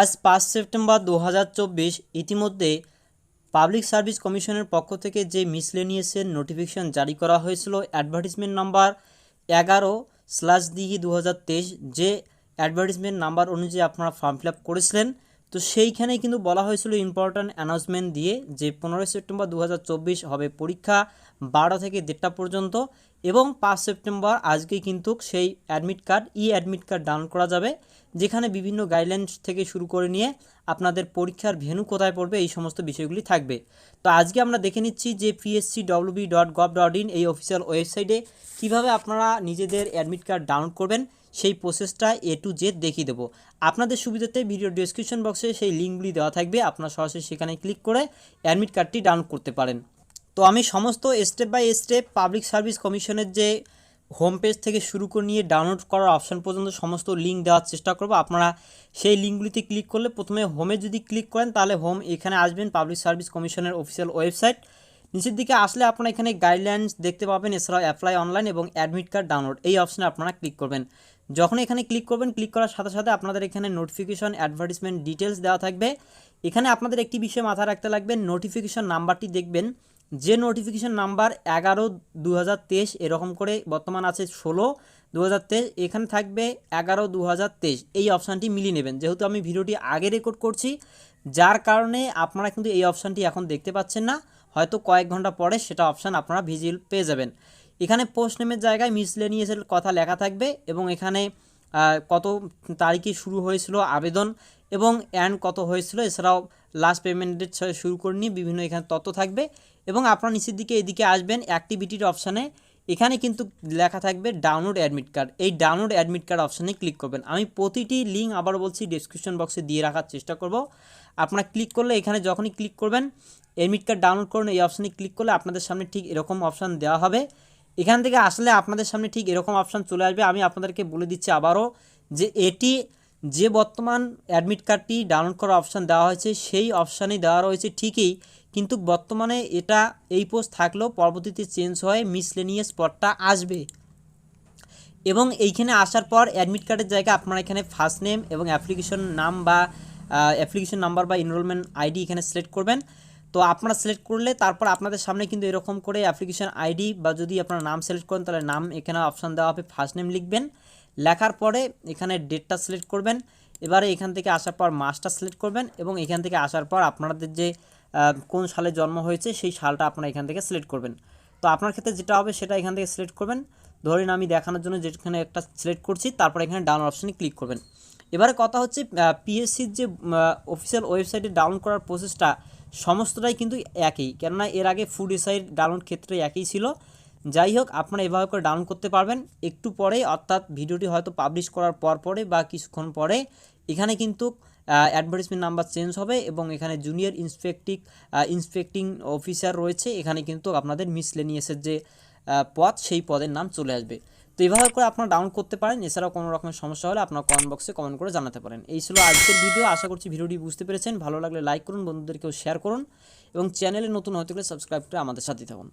আজ পাঁচ সেপ্টেম্বর দু হাজার চব্বিশ, ইতিমধ্যে পাবলিক সার্ভিস কমিশনের পক্ষ থেকে যে মিসলেনিয়াসের নোটিফিকেশন জারি করা হয়েছিল অ্যাডভার্টিসমেন্ট নাম্বার এগারো স্ল্যাশ দিঘি দু হাজার তেইশ, যে অ্যাডভার্টিসমেন্ট নাম্বার অনুযায়ী আপনারা ফর্ম ফিল করেছিলেন, তো সেইখানেই কিন্তু বলা হয়েছিল ইম্পর্ট্যান্ট অ্যানাউন্সমেন্ট দিয়ে যে পনেরোই সেপ্টেম্বর দু হাজার চব্বিশ হবে পরীক্ষা বারো থেকে দেড়টা পর্যন্ত। এবং পাঁচ সেপ্টেম্বর আজকে কিন্তু সেই অ্যাডমিট কার্ড ই অ্যাডমিট কার্ড ডাউনলোড করা যাবে, যেখানে বিভিন্ন গাইডলাইন্স থেকে শুরু করে নিয়ে আপনাদের পরীক্ষার ভেন্যু কোথায় পড়বে, এই সমস্ত বিষয়গুলি থাকবে। তো আজকে আমরা দেখে নিচ্ছি যে PSC WB dot gov dot in এই অফিসিয়াল ওয়েবসাইটে কীভাবে আপনারা নিজেদের অ্যাডমিট কার্ড ডাউনলোড করবেন, সেই প্রসেসটা এ টু জেড দেখিয়ে দেবো। আপনাদের সুবিধাতে ভিডিও ডিসক্রিপশন বক্সে সেই লিঙ্কগুলি দেওয়া থাকবে, আপনারা সরাসরি সেখানে ক্লিক করে অ্যাডমিট কার্ডটি ডাউনলোড করতে পারেন। তো আমি সমস্ত step by step public service কমিশনের যে হোম পেজ থেকে শুরু করে নিয়ে ডাউনলোড করার অপশান পর্যন্ত সমস্ত লিঙ্ক দেওয়ার চেষ্টা করব। আপনারা সেই লিঙ্কগুলিতে ক্লিক করলে প্রথমে হোমে যদি ক্লিক করেন, তাহলে হোম এখানে আসবেন পাবলিক সার্ভিস কমিশনের অফিসিয়াল ওয়েবসাইট নিচের দিকে আসলে আপনারা এখানে গাইডলাইন্স দেখতে পাবেন, এছাড়াও অ্যাপ্লাই অনলাইন এবং অ্যাডমিট কার্ড ডাউনলোড এই অপশানে আপনারা ক্লিক করবেন। যখন এখানে ক্লিক করবেন ক্লিক করার সাথে সাথে আপনাদের এখানে নোটিফিকেশন অ্যাডভার্টিসমেন্ট ডিটেলস দেওয়া থাকবে। এখানে আপনাদের একটি বিষয় মাথায় রাখতে লাগবে নোটিফিকেশন নাম্বারটি দেখবেন। যে নোটিফিকেশন নাম্বার এগারো দু এরকম করে বর্তমান আছে ষোলো দু এখানে থাকবে এগারো দু এই অপশানটি মিলিয়ে নেবেন। যেহেতু আমি ভিডিওটি আগে রেকর্ড করছি, যার কারণে আপনারা কিন্তু এই অপশানটি এখন দেখতে পাচ্ছেন না। হয়তো কয়েক ঘণ্টা পরে সেটা অপশান আপনারা ভিজিল পেয়ে যাবেন। এখানে পোস্ট নেমের জায়গায় মিসলেনিয়াসের কথা লেখা থাকবে এবং এখানে কত তারিখে শুরু হয়েছিল আবেদন এবং অ্যান্ড কত হয়েছিল, এছাড়াও লাস্ট পেমেন্টের শুরু করে নিয়ে বিভিন্ন এখানে তথ্য থাকবে। এবং আপনারা নিচের দিকে এদিকে আসবেন অ্যাক্টিভিটির অপশানে এখানে কিন্তু লেখা থাকবে ডাউনলোড অ্যাডমিট কার্ড এই ডাউনলোড অ্যাডমিট কার্ড অপশানে ক্লিক করবেন। আমি প্রতিটি লিঙ্ক আবার বলছি ডিসক্রিপশন বক্সে দিয়ে রাখার চেষ্টা করব। আপনারা ক্লিক করলে এখানে যখনই ক্লিক করবেন অ্যাডমিট কার্ড ডাউনলোড করুন, এই অপশানে ক্লিক করলে আপনাদের সামনে ঠিক এরকম অপশান দেওয়া হবে। এখান থেকে আসলে আপনাদের সামনে ঠিক এরকম অপশান চলে আসবে। আমি আপনাদেরকে বলে দিচ্ছি আবারও যে এটি যে বর্তমান অ্যাডমিট কার্ডটি ডাউনলোড করার অপশান দেওয়া হয়েছে, সেই অপশানেই দেওয়া রয়েছে ঠিকই, কিন্তু বর্তমানে এটা এই পোস্ট থাকলেও পরবর্তীতে চেঞ্জ হয়ে মিসলেনিয়াস পদটা আসবে। এবং এইখানে আসার পর অ্যাডমিট কার্ডের জায়গায় আপনারা এখানে ফার্স্ট নেম এবং অ্যাপ্লিকেশন নাম বা অ্যাপ্লিকেশন নাম্বার বা এনরোলমেন্ট আইডি এখানে সিলেক্ট করবেন। তো আপনারা সিলেক্ট করলে তারপর আপনাদের সামনে কিন্তু এরকম করে অ্যাপ্লিকেশন আইডি বা যদি আপনারা নাম সিলেক্ট করেন তাহলে নাম এখানে অপশান দেওয়া হবে ফার্স্ট নেম লিখবেন। লেখার পরে এখানে ডেটটা সিলেক্ট করবেন। এবারে এখান থেকে আসার পর মাসটা সিলেক্ট করবেন এবং এখান থেকে আসার পর আপনাদের যে কোন সালে জন্ম হয়েছে সেই সালটা আপনারা এখান থেকে সিলেক্ট করবেন। তো আপনার ক্ষেত্রে যেটা হবে সেটা এখান থেকে সিলেক্ট করবেন। ধরেন আমি দেখানোর জন্য যেখানে একটা সিলেক্ট করছি, তারপর এখানে ডাউনলোড অপশানে ক্লিক করবেন। এবারে কথা হচ্ছে পিএসসির যে অফিসিয়াল ওয়েবসাইটে ডাউনলোড করার প্রসেসটা সমস্তটাই কিন্তু একই। কেননা এর আগে ফুড এসাইড ডাউনলোড ক্ষেত্রে একই ছিল। যাই হোক আপনারা এভাবে করে ডাউনলোড করতে পারবেন। একটু পরে অর্থাৎ ভিডিওটি হয়তো পাবলিশ করার পর পরে বা কিছুক্ষণ পরে, এখানে কিন্তু অ্যাডভার্টিসমেন্ট নাম্বার চেঞ্জ হবে এবং এখানে জুনিয়র ইন্সপেক্টিক ইন্সপেক্টিং অফিসার রয়েছে। এখানে কিন্তু আপনাদের মিসলেনিয়াসের যে পদ, সেই পদের নাম চলে আসবে। তো এইভাবে করে আপনারা ডাউনলোড করতে পারেন। এছাড়াও কোনো রকমের সমস্যা হলে আপনারা কমেন্ট বক্সে কমেন্ট করে জানাতে পারেন। এই ছিল আজকের ভিডিও আশা করছি ভিডিওটি বুঝতে পেরেছেন। ভালো লাগলে লাইক করুন, বন্ধুদেরকেও শেয়ার করুন এবং চ্যানেলে নতুন হতে গেলে সাবস্ক্রাইব করে আমাদের সাথে থাকুন।